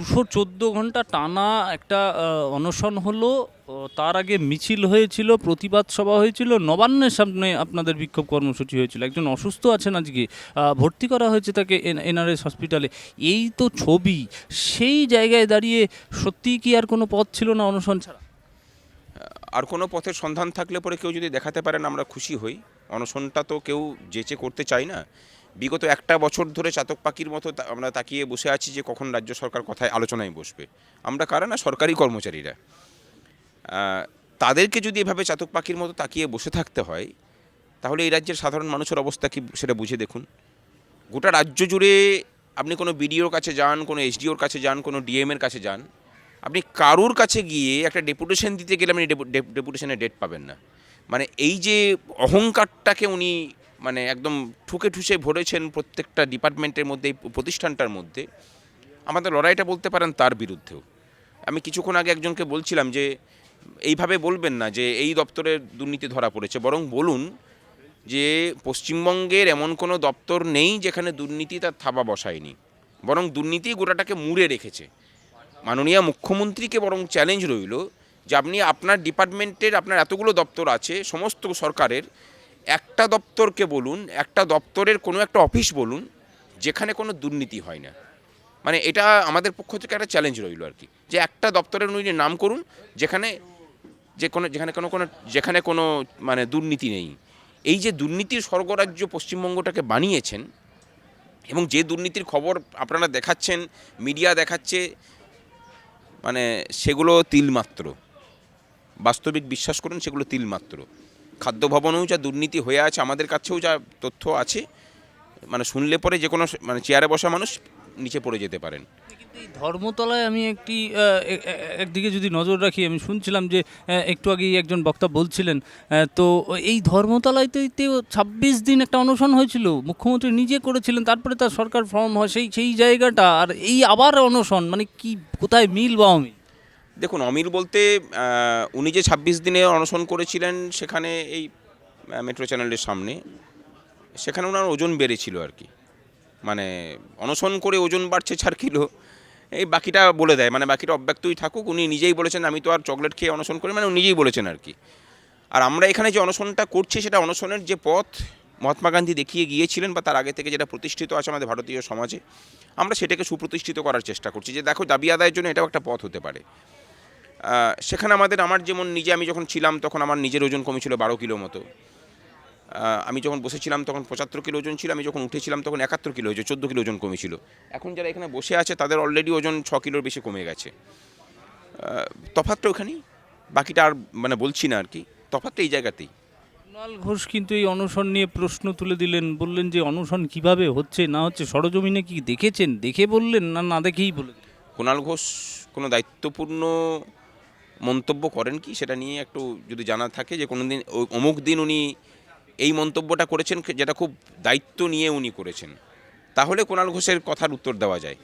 দুশো চোদ্দ ঘণ্টা টানা একটা অনশন হলো। তার আগে মিছিল হয়েছিল, প্রতিবাদ সভা হয়েছিল, নবান্নের সামনে আপনাদের বিক্ষোভ কর্মসূচি হয়েছিল। একজন অসুস্থ আছেন আজকে ভর্তি করা হয়েছে তাকে এনআরএস হসপিটালে। এই তো ছবি, সেই জায়গায় দাঁড়িয়ে সত্যিই কি আর কোনো পথ ছিল না অনশন ছাড়া? আর কোনো পথের সন্ধান থাকলে পরে কেউ যদি দেখাতে পারেন, আমরা খুশি হই। অনশনটা তো কেউ যেচে করতে চায় না। বিগত একটা বছর ধরে চাতক পাখির মতো আমরা তাকিয়ে বসে আছি যে কখন রাজ্য সরকার কথায় আলোচনায় বসবে। আমরা কারা না? সরকারি কর্মচারীরা। তাদেরকে যদি এভাবে চাতক পাখির মতো তাকিয়ে বসে থাকতে হয়, তাহলে এই রাজ্যের সাধারণ মানুষের অবস্থা কি সেটা বুঝে দেখুন। গোটা রাজ্য জুড়ে আপনি কোনো বিডিওর কাছে যান, কোনো এসডিওর কাছে যান, কোনো ডিএমের কাছে যান, আপনি কারুর কাছে গিয়ে একটা ডেপুটেশন দিতে গেলে আপনি ডেপুটেশনের ডেট পাবেন না। মানে এই যে অহংকারটাকে উনি মানে একদম ঠুকে ঠুসে ভরেছেন প্রত্যেকটা ডিপার্টমেন্টের মধ্যে, এই প্রতিষ্ঠানটার মধ্যে। আমাদের লড়াইটা বলতে পারেন তার বিরুদ্ধেও। আমি কিছুক্ষণ আগে একজনকে বলছিলাম যে, এইভাবে বলবেন না যে এই দপ্তরের দুর্নীতি ধরা পড়েছে। বরং বলুন যে, পশ্চিমবঙ্গের এমন কোনো দপ্তর নেই যেখানে দুর্নীতি তার থাবা বসায়নি। বরং দুর্নীতি গোটাটাকে মুড়ে রেখেছে। মাননীয় মুখ্যমন্ত্রীকে বরং চ্যালেঞ্জ রইল যে, আপনি আপনার ডিপার্টমেন্টের, আপনার এতগুলো দপ্তর আছে, সমস্ত সরকারের একটা দপ্তরকে বলুন, একটা দপ্তরের কোনো একটা অফিস বলুন, যেখানে কোনো দুর্নীতি হয় না। মানে এটা আমাদের পক্ষ থেকে একটা চ্যালেঞ্জ রইল আর কি। যে একটা দপ্তরের উনি নাম করুন, যেখানে যে কোনো, যেখানে কোনো কোনো, যেখানে কোনো মানে দুর্নীতি নেই। এই যে দুর্নীতির স্বর্গরাজ্য পশ্চিমবঙ্গটাকে বানিয়েছেন, এবং যে দুর্নীতির খবর আপনারা দেখাচ্ছেন মিডিয়া দেখাচ্ছে মানে সেগুলো তিলমাত্র। বাস্তবিক বিশ্বাস করুন, সেগুলো তিলমাত্র। খাদ্য ভবনেও যা দুর্নীতি হয়ে আছে, আমাদের কাছেও যা তথ্য আছে মানে শুনলে পরে যে কোনো মানে চেয়ারে বসা মানুষ নিচে পড়ে যেতে পারেন। ধর্মতলায় আমি একটি একদিকে যদি নজর রাখি, আমি শুনছিলাম যে একটু আগেই একজন বক্তা বলছিলেন তো এই ধর্মতলাতেও ছাব্বিশ দিন একটা অনশন হয়েছিল, মুখ্যমন্ত্রী নিজে করেছিলেন, তারপরে তার সরকার ফর্ম হয়, সেই সেই জায়গাটা, আর এই আবার অনশন মানে কি, কোথায় মিল বা অমিল? দেখুন, অমিল বলতে উনি যে ছাব্বিশ দিনে অনশন করেছিলেন সেখানে এই মেট্রো চ্যানেলের সামনে, সেখানে ওনার ওজন বেড়েছিল আর কি। মানে অনশন করে ওজন বাড়ছে চার কিলো, এই বাকিটা বলে দেয় মানে বাকিটা অব্যক্তই থাকুক, উনি নিজেই বলেছেন, আমি তো আর চকলেট খেয়ে অনশন করি মানে উনি নিজেই বলেছেন আর কি। আর আমরা এখানে যে অনশনটা করছি, সেটা অনশনের যে পথ মহাত্মা গান্ধী দেখিয়ে গিয়েছিলেন বা তার আগে থেকে যেটা প্রতিষ্ঠিত আছে আমাদের ভারতীয় সমাজে, আমরা সেটাকে সুপ্রতিষ্ঠিত করার চেষ্টা করছি। যে দেখো, দাবি আদায়ের জন্য এটাও একটা পথ হতে পারে। সেখানে আমাদের আমার যেমন নিজে আমি যখন ছিলাম তখন আমার নিজের ওজন কমেছিল বারো কিলো মতো। আমি যখন বসেছিলাম তখন পঁচাত্তর কিলো ওজন ছিল আমি যখন উঠেছিলাম তখন একাত্তর কিলো হয়েছে চোদ্দ কিলো ওজন কমেছিল। এখন যারা এখানে বসে আছে তাদের অলরেডি ওজন ছ কিলোর বেশি কমে গেছে। আহ, তফাৎটা ওখানেই। বাকিটা আর মানে বলছি না আর কি তফাৎটা এই জায়গাতেই। কুণাল ঘোষ কিন্তু এই অনশন নিয়ে প্রশ্ন তুলে দিলেন বললেন যে অনশন কীভাবে হচ্ছে না হচ্ছে সরজমিনে কি দেখেছেন? দেখে বললেন না না দেখেই বলে দিলেন? কুণাল ঘোষ কোনো দায়িত্বপূর্ণ মন্তব্য করেন কি? সেটা নিয়ে একটু যদি জানা থাকে যে কোনো দিন অমুক দিন উনি এই মন্তব্যটা করেছেন, যেটা খুব দায়িত্ব নিয়ে উনি করেছেন। তাহলে কুণাল ঘোষের কথার উত্তর দেওয়া যায়।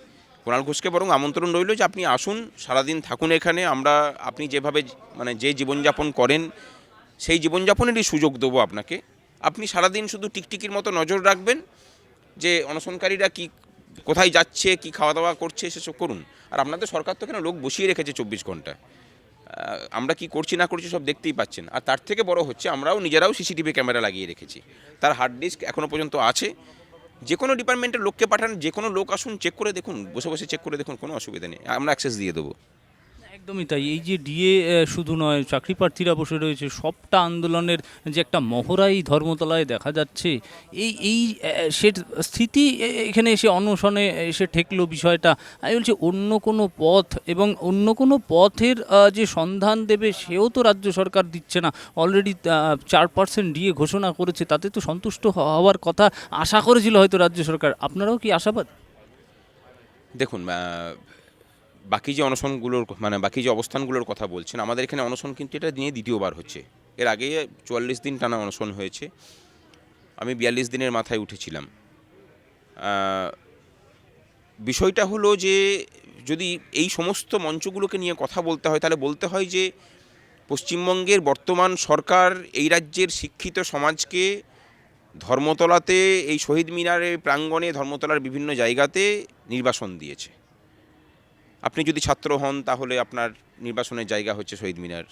কুণাল ঘোষকে বরং আমন্ত্রণ রইল যে আপনি আসুন, সারাদিন থাকুন এখানে, আমরা আপনি যেভাবে মানে যে জীবনযাপন করেন, সেই জীবনযাপনেরই সুযোগ দেবো আপনাকে। আপনি সারাদিন শুধু টিকটিকির মতো নজর রাখবেন যে অনশনকারীরা কি, কোথায় যাচ্ছে, কি খাওয়া দাওয়া করছে, সেসব করুন। আর আপনাদের সরকার তো এখানে লোক বসিয়ে রেখেছে চব্বিশ ঘণ্টা। আমরা কি করছি না করছি সব দেখতেই পাচ্ছেন। আর তার থেকে বড় হচ্ছে আমরাও নিজেরাও সিসিটিভি ক্যামেরা লাগিয়ে রেখেছি। তার হার্ড ডিস্ক এখনও পর্যন্ত আছে। যে কোনো ডিপার্টমেন্টের লোককে পাঠান, যে কোনো লোক আসুন চেক করে দেখুন, বসে বসে চেক করে দেখুন, কোনো অসুবিধা নেই। আমরা অ্যাক্সেস দিয়ে দেবো। একদমই তাই। এই যে ডিএ শুধু নয়, চাকরি প্রার্থীরা বসে রয়েছে, সবটা আন্দোলনের যে একটা মহড়াই ধর্মতলায় দেখা যাচ্ছে। এই এই সে স্থিতি এখানে এসে অনশনে এসে ঠেকলো বিষয়টা। আমি বলছি, অন্য কোনো পথ এবং অন্য কোনো পথের যে সন্ধান দেবে, সেও তো রাজ্য সরকার দিচ্ছে না। অলরেডি চার পার্সেন্ট ডিএ ঘোষণা করেছে, তাতে তো সন্তুষ্ট হওয়ার কথা আশা করেছিল হয়তো রাজ্য সরকার। আপনারাও কি আশাবাদ? দেখুন বাকি যে অনশনগুলোর মানে বাকি যে অবস্থানগুলোর কথা বলছেন, আমাদের এখানে অনশন কিন্তু এটা নিয়ে দ্বিতীয়বার হচ্ছে। এর আগে চুয়াল্লিশ দিন টানা অনশন হয়েছে। আমি বিয়াল্লিশ দিনের মাথায় উঠেছিলাম। বিষয়টা হলো যে যদি এই সমস্ত মঞ্চগুলোকে নিয়ে কথা বলতে হয়, তাহলে বলতে হয় যে পশ্চিমবঙ্গের বর্তমান সরকার এই রাজ্যের শিক্ষিত সমাজকে ধর্মতলাতে, এই শহীদ মিনারের প্রাঙ্গণে ধর্মতলার বিভিন্ন জায়গাতে নির্বাসন দিয়েছে। আপনি যদি ছাত্র হন, তাহলে আপনার নির্বাচনের জায়গা হচ্ছে শহীদ মিনার।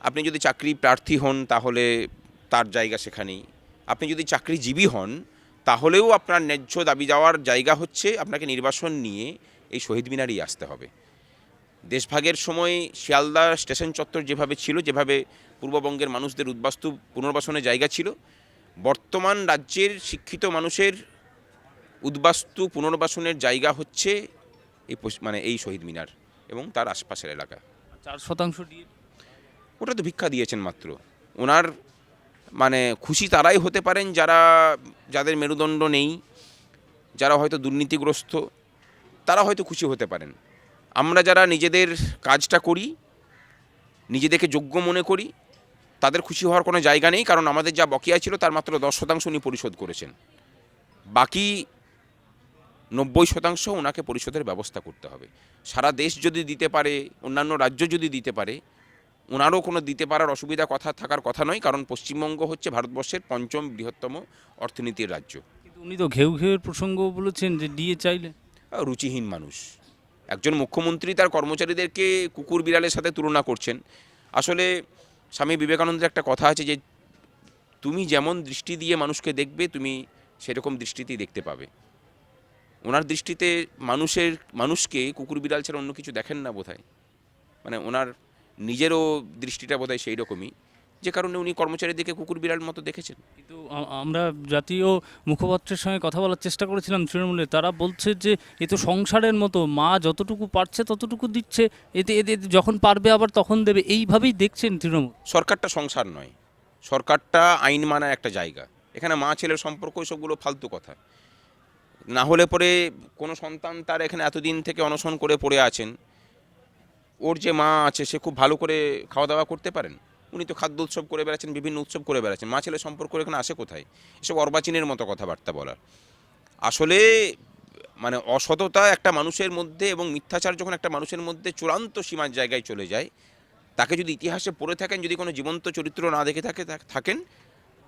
আপনি যদি চাকরি প্রার্থী হন, তাহলে তার জায়গা সেখানেই। আপনি যদি চাকরিজীবী হন, তাহলেও আপনার ন্যায্য দাবি যাওয়ার জায়গা হচ্ছে আপনাকে নির্বাচন নিয়ে এই শহীদ মিনারেই আসতে হবে। দেশভাগের সময় শিয়ালদা স্টেশন চত্বর যেভাবে ছিল, যেভাবে পূর্ববঙ্গের মানুষদের উদ্বাস্তু পুনর্বাসনের জায়গা ছিল, বর্তমান রাজ্যের শিক্ষিত মানুষের উদ্বাস্তু পুনর্বাসনের জায়গা হচ্ছে এই মানে এই শহীদ মিনার এবং তার আশপাশের এলাকা। চার শতাংশ ডিএ ওটা তো ভিক্ষা দিয়েছেন মাত্র। ওনার মানে খুশি তারাই হতে পারেন যারা যাদের মেরুদণ্ড নেই যারা হয়তো দুর্নীতিগ্রস্ত তারা হয়তো খুশি হতে পারেন। আমরা যারা নিজেদের কাজটা করি নিজেদেরকে যোগ্য মনে করি তাদের খুশি হওয়ার কোনো জায়গা নেই কারণ আমাদের যা বকেয়া ছিল তার মাত্র দশ শতাংশ উনি পরিশোধ করেছেন। বাকি নব্বই শতাংশ ওনাকে পরিশোধের ব্যবস্থা করতে হবে। সারা দেশ যদি দিতে পারে অন্যান্য রাজ্য যদি দিতে পারে ওনারও কোনো দিতে পারার অসুবিধা কথা থাকার কথা নয় কারণ পশ্চিমবঙ্গ হচ্ছে ভারতবর্ষের পঞ্চম বৃহত্তম অর্থনীতির রাজ্য। কিন্তু উনি তো ঘেউ ঘেউয়ের প্রসঙ্গ বলেছেন যে ডিএ চাইলে। রুচিহীন মানুষ। একজন মুখ্যমন্ত্রী তার কর্মচারীদেরকে কুকুর বিড়ালের সাথে তুলনা করছেন। আসলে স্বামী বিবেকানন্দের একটা কথা আছে যে তুমি যেমন দৃষ্টি দিয়ে মানুষকে দেখবে তুমি সেরকম দৃষ্টিতেই দেখতে পাবে। ওনার দৃষ্টিতে মানুষের মানুষকে কুকুর বিড়াল ছাড়া অন্য কিছু দেখেন না বোধহয়। মানে ওনার নিজেরও দৃষ্টিটা বোধহয় সেই রকমই। যে কারণে উনি কর্মচারীদেরকে কুকুর বিড়াল মতো দেখেছেন। কিন্তু আমরা জাতীয় মুখপাত্রের সঙ্গে কথা বলার চেষ্টা করেছিলাম তৃণমূলে। তারা বলছে যে এ তো সংসারের মতো। মা যতটুকু পারছে ততটুকু দিচ্ছে। এতে এতে যখন পারবে আবার তখন দেবে। এইভাবেই দেখছেন তৃণমূল। সরকারটা সংসার নয়। সরকারটা আইন মানা একটা জায়গা। এখানে মা ছেলের সম্পর্ক সবগুলো ফালতু কথা। না হলে পরে কোনো সন্তান তার এখানে এতদিন থেকে অনশন করে পড়ে আছেন, ওর যে মা আছে সে খুব ভালো করে খাওয়া দাওয়া করতে পারেন। উনি তো খাদ্য উৎসব করে বেড়াচ্ছেন, বিভিন্ন উৎসব করে বেড়াচ্ছেন। মা ছেলে সম্পর্ক এখানে আসে কোথায়? এসব অর্বাচীনের মতো কথাবার্তা বলার। আসলে মানে অসততা একটা মানুষের মধ্যে এবং মিথ্যাচার যখন একটা মানুষের মধ্যে চূড়ান্ত সীমার জায়গায় চলে যায়, তাকে যদি ইতিহাসে পড়ে থাকেন, যদি কোনো জীবন্ত চরিত্র না দেখে থাকে, থাক- থাকেন,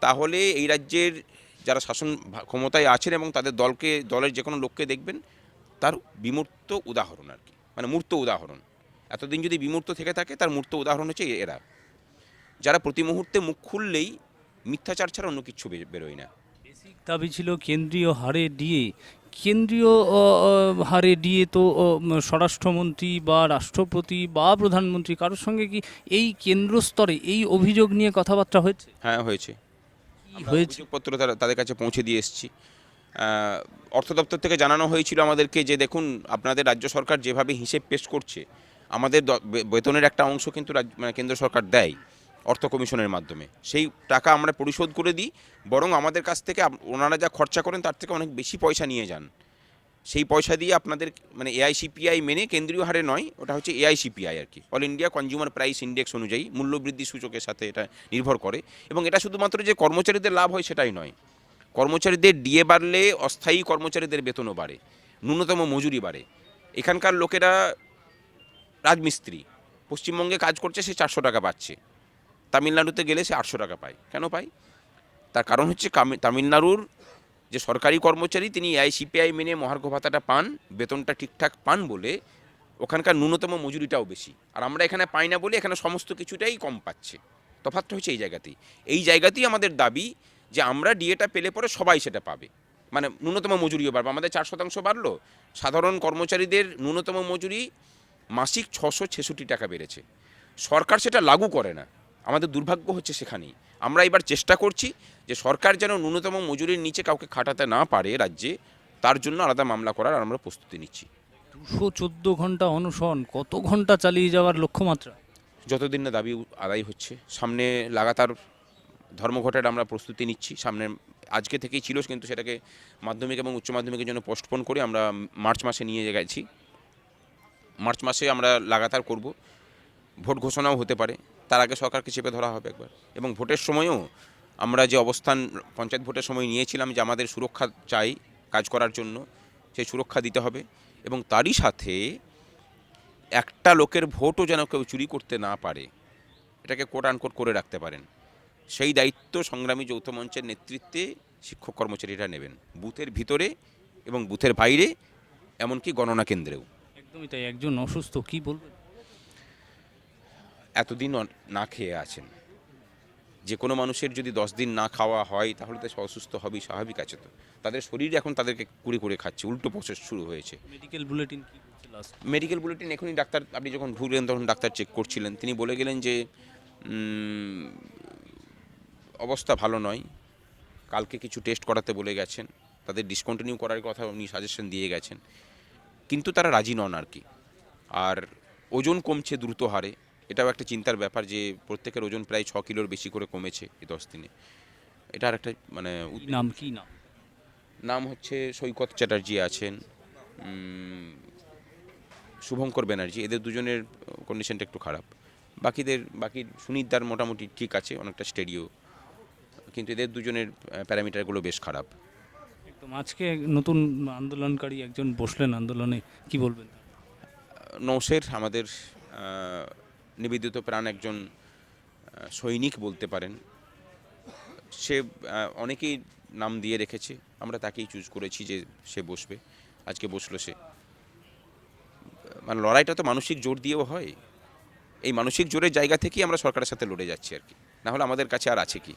তাহলে এই রাজ্যের যারা শাসন ক্ষমতায় আছেন এবং তাদের দলকে দলের যে কোনো লোককে দেখবেন তার বিমূর্ত উদাহরণ আর কি। মানে মূর্ত উদাহরণ। এতদিন যদি বিমূর্ত থেকে থাকে তার মূর্ত উদাহরণ হচ্ছে এরা। যারা প্রতি মুহূর্তে মুখ খুললেই মিথ্যাচার ছাড়া অন্য কিছু বেরোয় না। বেসিক দাবি ছিল কেন্দ্রীয় হারে ডিএ। কেন্দ্রীয় হারে ডিএ তো স্বরাষ্ট্রমন্ত্রী বা রাষ্ট্রপতি বা প্রধানমন্ত্রী কারোর সঙ্গে কি এই কেন্দ্র স্তরে এই অভিযোগ নিয়ে কথাবার্তা হয়েছে? হ্যাঁ হয়েছে। হয়েছে? অভিযোগপত্র তারা তাদের কাছে পৌঁছে দিয়ে এসেছি। অর্থ দপ্তর থেকে জানানো হয়েছিল আমাদেরকে যে দেখুন আপনাদের রাজ্য সরকার যেভাবে হিসেব পেশ করছে আমাদের বেতনের একটা অংশ কিন্তু মানে কেন্দ্র সরকার দেয় অর্থ কমিশনের মাধ্যমে। সেই টাকা আমরা পরিশোধ করে দিই বরং আমাদের কাছ থেকে ওনারা যা খরচা করেন তার থেকে অনেক বেশি পয়সা নিয়ে যান। সেই পয়সা দিয়ে আপনাদের মানে এআইসিপিআই মেনে কেন্দ্রীয় হারে নয়, ওটা হচ্ছে এআইসিপিআই আর কি। All India consumer price index অনুযায়ী মূল্যবৃদ্ধি সূচকের সাথে এটা নির্ভর করে। এবং এটা শুধুমাত্র যে কর্মচারীদের লাভ হয় সেটাই নয়, কর্মচারীদের ডিএ বাড়লে অস্থায়ী কর্মচারীদের বেতনও বাড়ে, ন্যূনতম মজুরি বাড়ে। এখানকার লোকেরা রাজমিস্ত্রি, পশ্চিমবঙ্গে কাজ করছে, সে চারশো টাকা পাচ্ছে। তামিলনাড়ুতে গেলে সে আটশো টাকা পায়। কেন পায়? তার কারণ হচ্ছে তামিলনাড়ুর যে সরকারি কর্মচারী তিনি আইসিপিআই মেনে মহার্ঘ ভাতাটা পান, বেতনটা ঠিকঠাক পান বলে ওখানকার ন্যূনতম মজুরিটাও বেশি। আর আমরা এখানে পাই না বলে এখানে সমস্ত কিছুটাই কম পাচ্ছে। তফাৎটা হচ্ছে এই জায়গাতেই। এই জায়গাতেই আমাদের দাবি যে আমরা ডিএটা পেলে পরে সবাই সেটা পাবে। মানে ন্যূনতম মজুরিও বাড়বে। আমাদের চার শতাংশ বাড়লো। সাধারণ কর্মচারীদের ন্যূনতম মজুরি মাসিক ছশো ছেষট্টি টাকা বেড়েছে। সরকার সেটা লাগু করে না। আমাদের দুর্ভাগ্য হচ্ছে সেখানেই। আমরা এবার চেষ্টা করছি যে সরকার যেন ন্যূনতম মজুরির নিচে কাউকে খাটাতে না পারে রাজ্যে তার জন্য আলাদা মামলা করার আমরা প্রস্তুতি নিচ্ছি। দুশো চোদ্দ ঘণ্টা অনশন কত ঘণ্টা চালিয়ে যাওয়ার লক্ষ্যমাত্রা? যতদিন না দাবি আদায় হচ্ছে সামনে লাগাতার ধর্মঘটের আমরা প্রস্তুতি নিচ্ছি সামনে আজকে থেকেই ছিল কিন্তু সেটাকে মাধ্যমিক এবং উচ্চ মাধ্যমিকের জন্য পোস্টপোন করে আমরা মার্চ মাসে নিয়ে গেছি। মার্চ মাসে আমরা লাগাতার করব ভোট ঘোষণাও হতে পারে। তার আগে সরকারকে চেপে ধরা হবে একবার। এবং ভোটের সময়ও আমরা যে অবস্থান, পঞ্চায়েত ভোটের সময় নিয়েছিলাম যে আমাদের সুরক্ষা চাই কাজ করার জন্য, সেই সুরক্ষা দিতে হবে। এবং তারই সাথে একটা লোকের ভোটও যেন কেউ চুরি করতে না পারে, এটাকে কোট আনকোট করে রাখতে পারেন। সেই দায়িত্ব সংগ্রামী যৌথ মঞ্চের নেতৃত্বে শিক্ষক কর্মচারীরা নেবেন। বুথের ভিতরে এবং বুথের বাইরে, এমনকি গণনা কেন্দ্রেও। একদমই তাই, একজন অসুস্থ, কী বলবেন? এতদিন না খেয়ে আছেন। যে কোনো মানুষের যদি দশ দিন না খাওয়া হয় তাহলে তো অসুস্থ হবেই স্বাভাবিক আছে তো। তাদের শরীর এখন তাদেরকে কুড়ে করে খাচ্ছে উল্টো প্রসেস শুরু হয়েছে। মেডিকেল বুলেটিন মেডিকেল বুলেটিন এখনই ডাক্তার আপনি যখন ঢুকলেন তখন ডাক্তার চেক করছিলেন। তিনি বলে গেলেন যে অবস্থা ভালো নয়। কালকে কিছু টেস্ট করাতে বলে গেছেন। তাদের ডিসকন্টিনিউ করার কথা উনি সাজেশন দিয়ে গেছেন। কিন্তু তারা রাজি নন আর কি। আর ওজন কমছে দ্রুত হারে। এটাও একটা চিন্তার ব্যাপার যে প্রত্যেকের ওজন প্রায় ছ কিলোর বেশি করে কমেছে এই দশ দিনে। এটা আর একটা মানে নাম কি নাম? নাম হচ্ছে সৈকত চ্যাটার্জি আছেন শুভঙ্কর ব্যানার্জি। এদের দুজনের কন্ডিশনটা একটু খারাপ। বাকিদের বাকি সুনীতদার মোটামুটি ঠিক আছে অনেকটা স্টেডিও কিন্তু এদের দুজনের প্যারামিটারগুলো বেশ খারাপ। একদম। আজকে নতুন আন্দোলনকারী একজন বসলেন আন্দোলনে কি বলবেন? নৌসের আমাদের নিবেদিত প্রাণ একজন সৈনিক বলতে পারেন। সে অনেকেই নাম দিয়ে রেখেছে। আমরা তাকেই চুজ করেছি যে সে বসবে। আজকে বসল সে। মানে লড়াইটা তো মানসিক জোর দিয়েও হয়। এই মানসিক জোরের জায়গা থেকেই আমরা সরকারের সাথে লড়ে যাচ্ছি আর কি। না হলে আমাদের কাছে আর আছে কি?